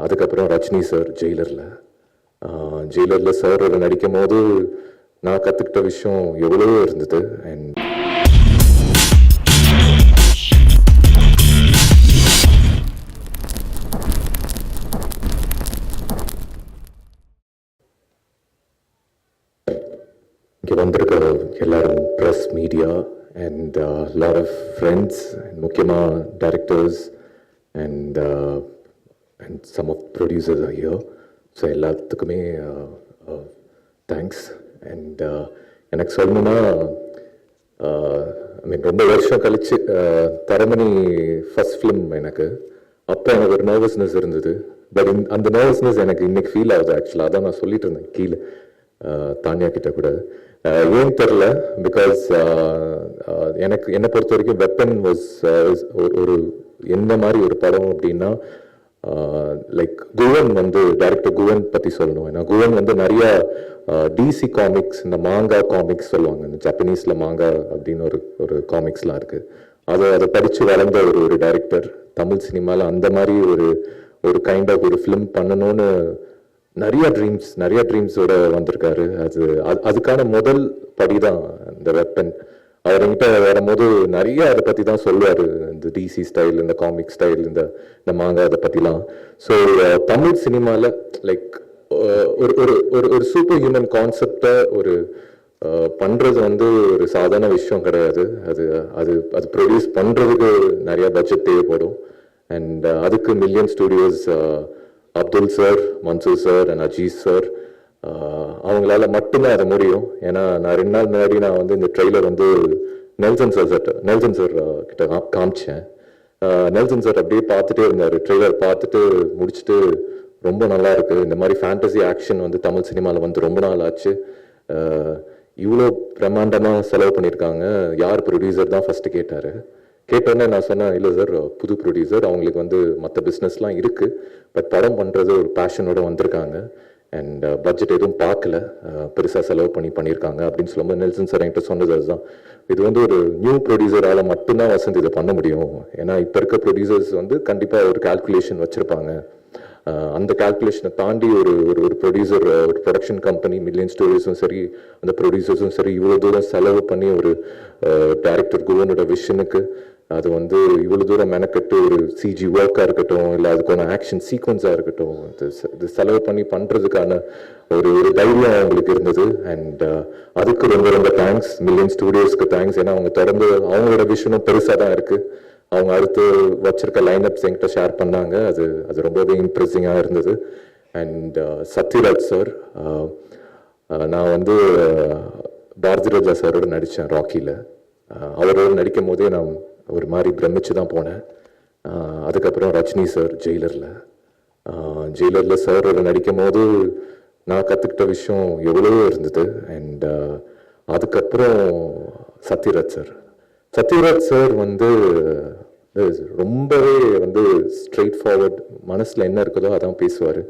அதுக்கப்புறம் ரஜினி சார் ஜெயிலரில். ஜெயிலரில் சார் நடிக்கும் போது நான் கற்றுக்கிட்ட விஷயம் எவ்வளவோ இருந்தது. அண்ட் இங்கே வந்திருக்க எல்லாரும் press media and lot of friends முக்கியமாக directors and and some of producers ஐயோ ஸோ எல்லாத்துக்குமே uh, uh, thanks and uh, எனக்கு சொல்லணும்னா ஐ மீன் ரொம்ப வருஷம் கழிச்சு தரமணி ஃபர்ஸ்ட் ஃபிலிம் எனக்கு. அப்போ எனக்கு ஒரு நர்வஸ்னஸ் இருந்தது. பட் அந்த நர்வஸ்னஸ் எனக்கு இன்னைக்கு ஃபீல் ஆகுது ஆக்சுவலாக அதான் நான் சொல்லிட்டு இருந்தேன் கீழே. தானியா கிட்ட கூட. ஏன் தெரில பிகாஸ் எனக்கு என்னை பொறுத்த வரைக்கும் வெப்பன் வாஸ் ஒரு என்ன மாதிரி ஒரு படம் அப்படின்னா லைக் குவன் வந்து டைரக்டர் குவன் பற்றி சொல்லணும். ஏன்னா குவன் வந்து நிறைய டிசி காமிக்ஸ் இந்த மாங்கா காமிக்ஸ் சொல்லுவாங்க. இந்த ஜப்பனீஸில் மாங்கா அப்படின்னு ஒரு ஒரு காமிக்ஸ்லாம் இருக்குது அதை அதை படித்து வளர்ந்த ஒரு ஒரு டைரக்டர் தமிழ் சினிமாவில் அந்த மாதிரி ஒரு ஒரு கைண்ட் ஆஃப் ஒரு ஃபிலிம் பண்ணணும்னு நிறைய ட்ரீம்ஸ் நிறைய ட்ரீம்ஸோட வந்திருக்காரு. அது அது- அதுக்கான முதல் படி தான் இந்த வெப்பன் அவர் வரும்போது நிறைய அதை பற்றி தான் சொல்லுவார். இந்த டிசி ஸ்டைல் இந்த காமிக் ஸ்டைல் இந்த இந்த மாங்கா அதை பற்றிலாம் ஸோ தமிழ் சினிமாவில் லைக் ஒரு ஒரு ஒரு ஒரு சூப்பர் ஹியூமன் கான்செப்டை ஒரு பண்ணுறது வந்து ஒரு சாதாரண விஷயம் கிடையாது. அது அது அது ப்ரொடியூஸ் பண்ணுறதுக்கு நிறைய பட்ஜெட் தேவைப்படும். அண்ட் அதுக்கு million studios Abdul sir Mansoor sir and Aziz sir அவங்களால மட்டும்தான் அது முடியும். ஏன்னா நான் ரெண்டு நாள் முன்னாடி நான் வந்து இந்த ட்ரெய்லர் வந்து Nelson sir sir Nelson sir கிட்ட காமிச்சேன். நெல்சன் சார் அப்படியே பார்த்துட்டே இருந்தார். ட்ரெய்லர் பார்த்துட்டு முடிச்சுட்டு ரொம்ப நல்லா இருக்கு. இந்த மாதிரி ஃபேண்டசி ஆக்ஷன் வந்து தமிழ் சினிமாவில் வந்து ரொம்ப நாள் ஆச்சு. இவ்வளோ பிரம்மாண்டமாக செலவு பண்ணியிருக்காங்க யார் ப்ரொடியூசர் தான் ஃபஸ்ட்டு கேட்டார். கேட்டோன்னே நான் சொன்னேன் இல்லை சார் புது ப்ரொடியூசர் அவங்களுக்கு வந்து மற்ற பிஸ்னஸ்லாம் இருக்குது பட் படம் பண்ணுறது ஒரு பேஷனோட வந்திருக்காங்க. அண்ட் பட்ஜெட் uh, எதுவும் பார்க்கல. பெருசாக செலவு பண்ணி பண்ணியிருக்காங்க அப்படின்னு சொல்லும்போது நெல்சன் சார் என்கிட்ட சொன்னது அதுதான். இது வந்து ஒரு நியூ ப்ரொடியூசரால் மட்டும்தான் வசந்த் இதை பண்ண முடியும். ஏன்னா இப்போ இருக்க ப்ரொடியூசர்ஸ் வந்து கண்டிப்பாக ஒரு கால்குலேஷன் வச்சுருப்பாங்க. அந்த கால்குலேஷனை தாண்டி ஒரு ஒரு ஒரு ப்ரொடியூசர் ஒரு ப்ரொடக்ஷன் கம்பெனி மில்லியன் ஸ்டோரிஸும் சரி அந்த ப்ரொடியூசர்ஸும் சரி இவ்வளோ தூரம் செலவு பண்ணி ஒரு டைரக்டர் குவனோட விஷனுக்கு அது வந்து இவ்வளோ தூரம் மெனக்கட்டு ஒரு சிஜி ஒர்க்காக இருக்கட்டும் இல்லை அதுக்கான ஆக்ஷன் சீக்வன்ஸாக இருக்கட்டும் இது இது செலவு பண்ணி பண்ணுறதுக்கான ஒரு ஒரு தைரியம் அவங்களுக்கு இருந்தது. அண்ட் uh, அதுக்கு ரொம்ப ரொம்ப தேங்க்ஸ் மில்லியன் ஸ்டூடியோஸ்க்கு தேங்க்ஸ் ஏன்னா அவங்க தொடர்ந்து அவங்களோட விஷனும் பெருசாக தான் இருக்குது அவங்க அடுத்து வச்சிருக்க அப்ஸ் என்கிட்ட ஷேர் பண்ணாங்க. அது அது ரொம்பவே இம்ப்ரெஸிங்காக இருந்தது. And uh, Sathyaraj sir uh, நான் வந்து பாரதி ராஜா சாரோட நடித்தேன் ராக்கியில் அவரோட நடிக்கும் போதே நான் ஒரு மாதிரி பிரமிச்சு தான் போனேன் அதுக்கப்புறம் ரஜினி சார் ஜெயிலரில். ஜெயிலரில் சார் நடிக்கும் போது நான் கற்றுக்கிட்ட விஷயம் எவ்வளவோ இருந்தது. அண்ட் அதுக்கப்புறம் சத்யராஜ் சார் சத்யராஜ் சார் வந்து ரொம்பவே வந்து ஸ்ட்ரெயிட் ஃபார்வர்ட் மனசில் என்ன இருக்குதோ அதான் பேசுவார்.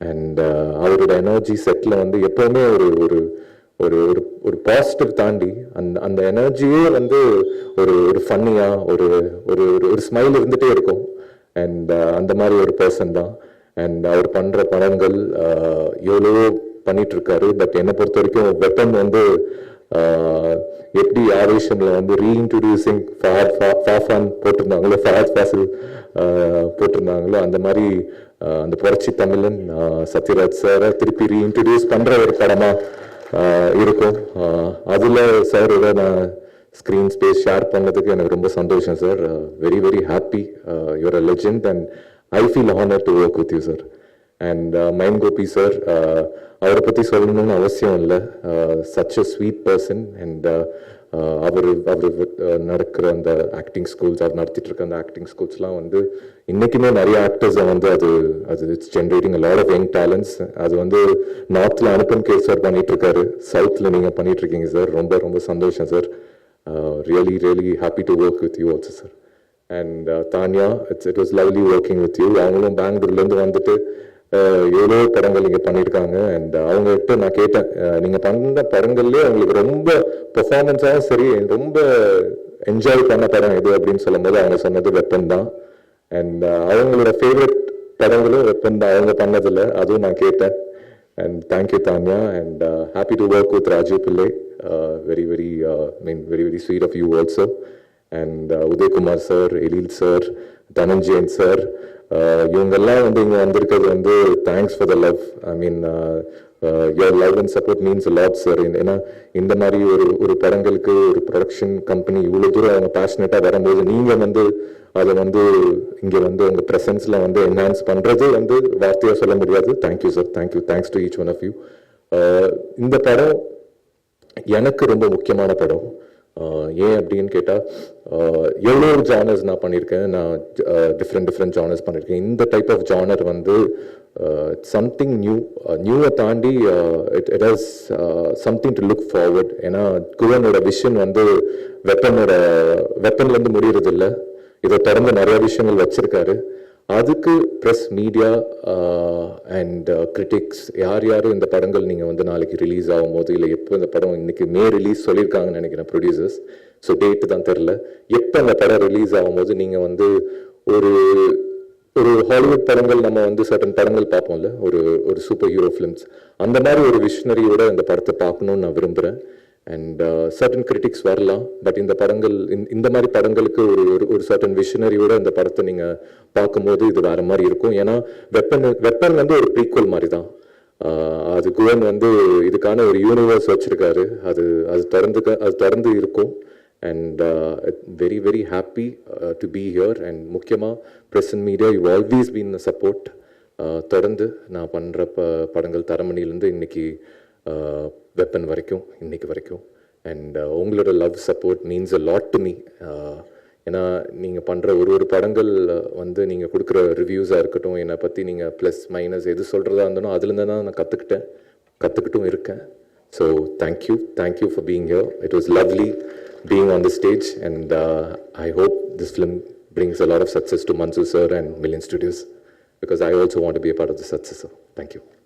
அண்ட் அவரோட எனர்ஜி செட்டில் வந்து எப்போவுமே ஒரு ஒரு ஒரு ஒரு ஒரு பாசிட்டிவ் தாண்டி அந்த அந்த எனர்ஜியே வந்து ஒரு ஒரு ஃபன்னியாக ஒரு ஒரு ஒரு ஒரு ஸ்மைல் இருந்துகிட்டே இருக்கும். அண்ட் uh, அந்த மாதிரி ஒரு பர்சன் தான். அண்ட் அவர் பண்ணுற படங்கள் uh, எவ்வளவோ பண்ணிட்டு இருக்காரு பட் என்னை பொறுத்த வரைக்கும் வெப்பன் வந்து uh, எப்படி ஆவேஷம்ல வந்து ரீஇன்ட்ரடியூசிங் ஃபஹத் ஃபாஃபான் போட்டிருந்தாங்களோ ஃபஹத் ஃபாசில் போட்டிருந்தாங்களோ அந்த மாதிரி அந்த புரட்சி தமிழன் சத்யராஜ் சாரை திருப்பி ரீஇன்ட்ரடியூஸ் பண்ணுற ஒரு படமாக இருக்கும். அதில் சார் சாரோட நான் ஸ்க்ரீன் ஸ்பேஸ் ஷேர் பண்ணதுக்கு எனக்கு ரொம்ப சந்தோஷம் sir very very happy your a legend and I feel honour to work with you sir and mine Gopi sir அவரை பற்றி சொல்லணும்னு அவசியம் இல்லை. Such a sweet person and அவர் அவர் நடக்கிற அந்த ஆக்டிங் ஸ்கூல்ஸ் அவர் நடத்திட்டு இருக்க அந்த ஆக்டிங் ஸ்கூல்ஸ்லாம் வந்து இன்னைக்குமே நிறைய ஆக்டர்ஸை வந்து அது அது it's generating lot of young talents அது வந்து நார்த்தில் அனுப்பன் கே சார் பண்ணிட்டு இருக்காரு சவுத்தில் நீங்கள் பண்ணிட்டு இருக்கீங்க சார் ரொம்ப ரொம்ப சந்தோஷம் sir really really happy to work with you also sir and Tanya it's it was lovely working with you அவங்களும் பெங்களூர்லேருந்து வந்துட்டு எவ்வளோ படங்கள் இங்கே பண்ணியிருக்காங்க அண்ட் அவங்ககிட்ட நான் கேட்டேன். நீங்கள் பண்ண படங்கள்லேயே அவங்களுக்கு ரொம்ப பெர்ஃபார்மன்ஸாகவும் சரி ரொம்ப என்ஜாய் பண்ண படம் எது அப்படின்னு சொல்லும்போது அவங்க சொன்னது வெப்பன் தான் அண்ட் அவங்களோட ஃபேவரட் படங்களும் வெப்பன் தான் அவங்க பண்ணதில்ல. அதுவும் நான் கேட்டேன். And thank you Tanya and happy to work with Rajeev Pillai very very mean very very sweet of you also and Udayakumar sir Elil sir Dhananjayan sir Uh, இவங்கெல்லாம் வந்து இங்கே வந்திருக்கிறது வந்து thanks for the love I mean your love and support means lot sir ஏன்னா இந்த மாதிரி ஒரு ஒரு படங்களுக்கு ஒரு ப்ரொடக்ஷன் கம்பெனி இவ்வளோ தூரம் அவங்க பேஷனேட்டாக வரும்போது நீங்கள் வந்து அதை வந்து இங்கே வந்து உங்கள் ப்ரெசன்ஸில் வந்து என்ஹான்ஸ் பண்ணுறது வந்து வார்த்தையாக சொல்ல முடியாது. Thank you sir thank you thanks to each one of you இந்த படம் எனக்கு ரொம்ப முக்கியமான படம். ஏன் அப்படின்னு கேட்டால் எவ்வளோ ஜானர்ஸ் நான் பண்ணியிருக்கேன் நான் டிஃப்ரெண்ட் டிஃப்ரெண்ட் ஜானர்ஸ் பண்ணியிருக்கேன் இந்த டைப் ஆஃப் ஜானர் வந்து சம்திங் நியூ நியூவை தாண்டி it it has something to look forward ஏன்னா குவனோட விஷன் வந்து வெப்பனோட வெப்பன்லேருந்து முடியறதில்லை. இதை தொடர்ந்து நிறைய விஷயங்கள் வச்சிருக்காரு. அதுக்கு ப்ரெஸ் மீடியா அண்ட் கிரிட்டிக்ஸ் யார் யார் இந்த படங்கள் நீங்கள் வந்து நாளைக்கு ரிலீஸ் ஆகும்போது இல்லை எப்போ இந்த படம் இன்னைக்கு மே ரிலீஸ் சொல்லியிருக்காங்கன்னு நினைக்கிறேன் ப்ரொடியூசர்ஸ் ஸோ டேட்டு தான் தெரில. எப்போ அந்த படம் ரிலீஸ் ஆகும்போது நீங்கள் வந்து ஒரு ஒரு ஹாலிவுட் படங்கள் நம்ம வந்து சர்டன் படங்கள் பார்ப்போம்ல ஒரு ஒரு சூப்பர் ஹீரோ ஃபிலிம்ஸ் அந்த மாதிரி ஒரு விஷனரியோட இந்த படத்தை பார்க்கணும்னு நான் விரும்புகிறேன் அண்ட் சர்டன் கிரிட்டிக்ஸ் வரலாம் பட் இந்த படங்கள் இந்த- இந்த மாதிரி படங்களுக்கு ஒரு ஒரு- ஒரு சர்டன் விஷனரியோட இந்த படத்தை நீங்கள் பார்க்கும்போது இது வேற மாதிரி இருக்கும். ஏன்னா வெப்பன் வெப்பன் வந்து ஒரு ப்ரீக்குவல் மாதிரி தான் அது குவன் வந்து இதுக்கான ஒரு யூனிவர்ஸ் வச்சிருக்காரு. அது அது திறந்து அது திறந்து இருக்கும். And very very happy to be here and முக்கியமாக press and media you always been support தொடர்ந்து நான் பண்ணுற ப படங்கள் தரமணிலேருந்து இன்னைக்கு வெப்பன் வரைக்கும் இன்றைக்கு வரைக்கும் அண்ட் uh, உங்களோட love support means a lot to me ஏன்னா நீங்கள் பண்ணுற ஒரு ஒரு படங்கள் uh, வந்து நீங்கள் கொடுக்குற ரிவ்யூஸாக இருக்கட்டும் என்னை பற்றி நீங்கள் ப்ளஸ் மைனஸ் எது சொல்கிறதா இருந்தாலும் அதுலேருந்து தான் நான் கற்றுக்கிட்டேன் கற்றுக்கிட்டும் இருக்கேன் so thank you thank you for being here it was lovely being on the stage and I hope this film brings a lot of success to Mansoor sir and Million Studios because I also want to be a part of the success. Sir. Thank you.